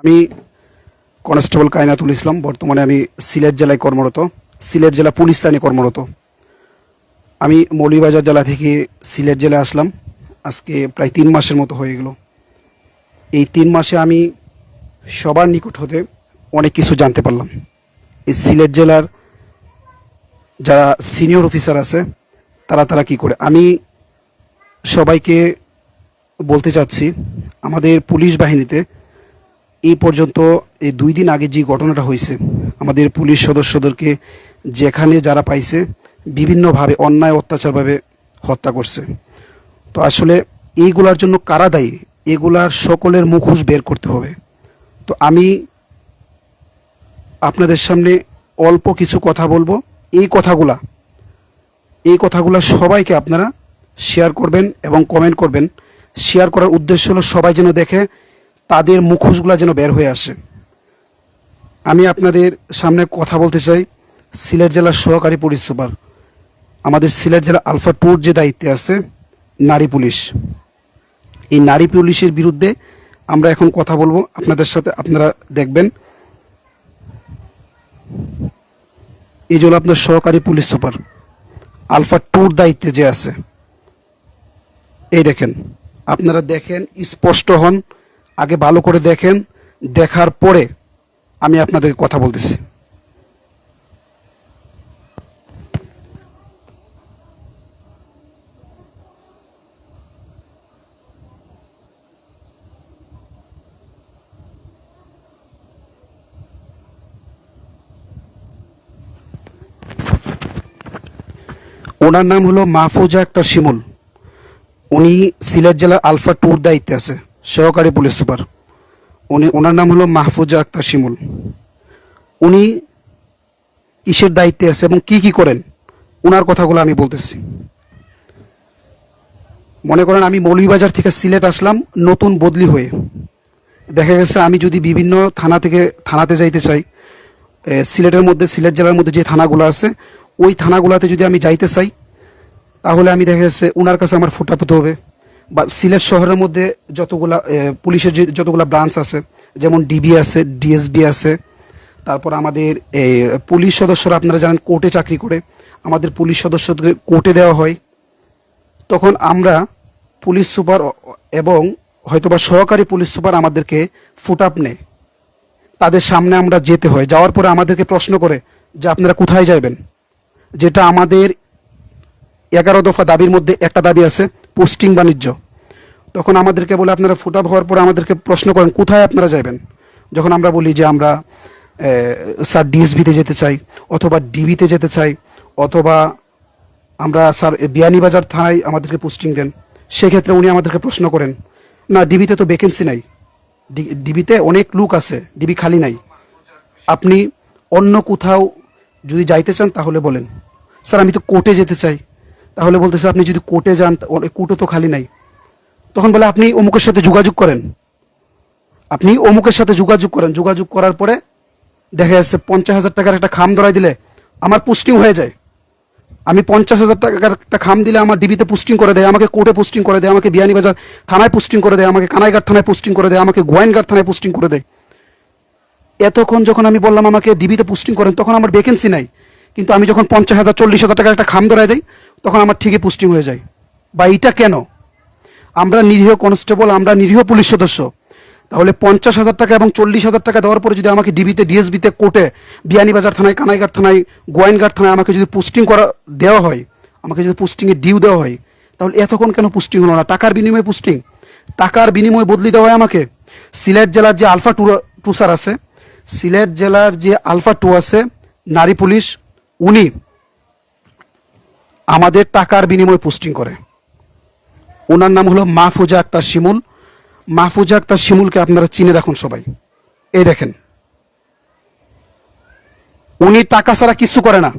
আমি কনস্টেবল কায়নাতুল ইসলাম, বর্তমানে আমি সিলেট জেলায় কর্মরত। সিলেট জেলা পুলিশ লাইনে কর্মরত। আমি মৌলভীবাজার জেলা থেকে সিলেট জেলায় আসলাম। আজকে প্রায় তিন মাসের মতো হয়ে গেল। এই তিন মাসে আমি সবার নিকট হতে অনেক কিছু জানতে পারলাম। এই সিলেট জেলার যারা সিনিয়র অফিসার আছে, তারা তারা কি করে? আমি সবাইকে বলতে চাচ্ছি, আমাদের পুলিশ বাহিনীতে এই পর্যন্ত এই দুই দিন আগে যে ঘটনাটা হয়েছে, আমাদের পুলিশ সদস্যদেরকে যেখানে যারা পাইছে বিভিন্নভাবে অন্যায় অত্যাচারভাবে হত্যা করছে। তো আসলে এইগুলার জন্য কারা দায়ী? এগুলার সকলের মুখোশ বের করতে হবে। তো আমি আপনাদের সামনে অল্প কিছু কথা বলব। এই কথাগুলা, এই কথাগুলো সবাইকে আপনারা শেয়ার করবেন এবং কমেন্ট করবেন। শেয়ার করার উদ্দেশ্য হলো সবাই যেন দেখে তাদের মুখোশগুলো যেন বের হয়ে আসে। আমি আপনাদের সামনে কথা বলতে চাই। সিলেট জেলার সহকারী পুলিশ সুপার। আমাদের সিলেট জেলা আলফা টুর যে দায়িত্বে আছে, নারী পুলিশ। এই নারী পুলিশের বিরুদ্ধে আমরা এখন কথা বলব। আপনাদের সাথে আপনারা দেখবেন। এই যে হলো আপনার সহকারী পুলিশ সুপার। আলফা টুর দায়িত্বে যে আছে। এই দেখেন, আপনারা দেখেন, স্পষ্ট হন। আগে ভালো করে দেখেন, দেখার পরে আমি আপনাদেরকে কথা বলতেছি। ওনার নাম হলো মাহফুজা আক্তার শিমুল। উনি সিলেট জেলার আলফা টুর দায়িত্বে আছে। সহকারী পুলিশ সুপার। উনি, ওনার নাম হলো মাহফুজা আক্তার শিমুল। উনি কিসের দায়িত্বে আছে এবং কি কি করেন? ওনার কথাগুলো আমি বলতেছি। মনে করেন আমি মৌলভীবাজার থেকে সিলেট আসলাম নতুন বদলি হয়ে। দেখা গেছে আমি যদি বিভিন্ন থানা থেকে, থানাতে যাইতে চাই সিলেটের মধ্যে, সিলেট জেলার মধ্যে যে থানাগুলো আছে, ওই থানাগুলোতে যদি আমি যাইতে চাই, তাহলে আমি দেখা যাচ্ছে ওনার কাছে আমার ফোটা পেতে হবে। বা সিলেট শহরের মধ্যে যতগুলা পুলিশের যে যতগুলা ব্রাঞ্চ আছে, যেমন ডিবি আছে ডিএসবি আছে, তারপর আমাদের পুলিশ সদস্যরা আপনারা জানেন কোর্টে চাকরি করে, আমাদের পুলিশ সদস্যদের কোর্টে দেওয়া হয়। তখন আমরা পুলিশ সুপার এবং হয়তোবা সহকারী পুলিশ সুপার আমাদেরকে ফুট আপ নেয়। তাদের সামনে আমরা যেতে হয়। যাওয়ার পরে আমাদেরকে প্রশ্ন করে যে আপনারা কোথায় যাবেন যেটা আমাদের এগারো দফা দাবির মধ্যে একটা দাবি আছে। পোস্টিং বাণিজ্য। তখন আমাদেরকে বলে, আপনারা ফুট হওয়ার পরে আমাদেরকে প্রশ্ন করেন, কোথায় আপনারা যাবেন যখন আমরা বলি যে, আমরা স্যার ডিএসবিতে যেতে চাই, অথবা ডিবিতে যেতে চাই, অথবা আমরা স্যার বিয়ানীবাজার থানায় আমাদেরকে পোস্টিং দেন। সেক্ষেত্রে উনি আমাদেরকে প্রশ্ন করেন, না, ডিবিতে তো ভ্যাকেন্সি নাই। ডিবিতে অনেক লোক আছে, ডিবি খালি নাই। আপনি অন্য কোথাও যদি যাইতে চান তাহলে বলেন। স্যার, আমি তো কোর্টে যেতে চাই। তাহলে বলতেছে, আপনি যদি কোর্টে যান কোর্টও তো খালি নাই। তখন বলে, আপনি অমুকের সাথে যোগাযোগ করেন। আপনি অমুকের সাথে যোগাযোগ করেন। যোগাযোগ করার পরে দেখা যাচ্ছে, পঞ্চাশ হাজার টাকার একটা খাম ধরাই দিলে আমার পোস্টিং হয়ে যায়। আমি পঞ্চাশ হাজার টাকার একটা খাম দিলে আমার ডিবিতে পোস্টিং করে দেয়, আমাকে কোর্টে পোস্টিং করে দেয়, আমাকে বিয়ানীবাজার থানায় পোস্টিং করে দেয়, আমাকে কানাইঘাট থানায় পোস্টিং করে দেয়, আমাকে গোয়েনঘাট থানায় পোস্টিং করে দেয়। এতক্ষণ যখন আমি বললাম, আমাকে ডিবিতে পোস্টিং করেন, তখন আমার ভ্যাকেন্সি নাই। কিন্তু আমি যখন পঞ্চাশ হাজার, চল্লিশ হাজার টাকার একটা খাম ধরাই দিই তখন আমার ঠিকই পোস্টিং হয়ে যায়। বা এইটা কেন? আমরা নিরীহ কনস্টেবল, আমরা নিরীহ পুলিশ সদস্য। তাহলে পঞ্চাশ হাজার টাকা এবং চল্লিশ হাজার টাকা দেওয়ার পরে যদি আমাকে ডিবিতে ডিএসবিতে কোর্টে, বিয়ানীবাজার থানায়, কানাইঘাট থানায় গোয়েনঘাট থানায় আমাকে যদি পোস্টিং করা দেওয়া হয়, আমাকে যদি পোস্টিংয়ে ডিউ দেওয়া হয়, তাহলে এতক্ষণ কেন পোস্টিং হলো না? টাকার বিনিময়ে পোস্টিং টাকার বিনিময়ে বদলি দেওয়া হয় আমাকে? সিলেট জেলার যে আলফা টু টুসার আছে, সিলেট জেলার যে আলফা টু আছে, নারী পুলিশ, উনি আমাদের টাকার বিনিময়ে পোস্টিং করে। ওনার নাম হলো মাহফুজা আক্তার শিমুল। মাহফুজা আক্তার শিমুলকে আপনারা চিনে রাখুন সবাই। এই দেখেন। উনি টাকা ছাড়া কিছু করে না।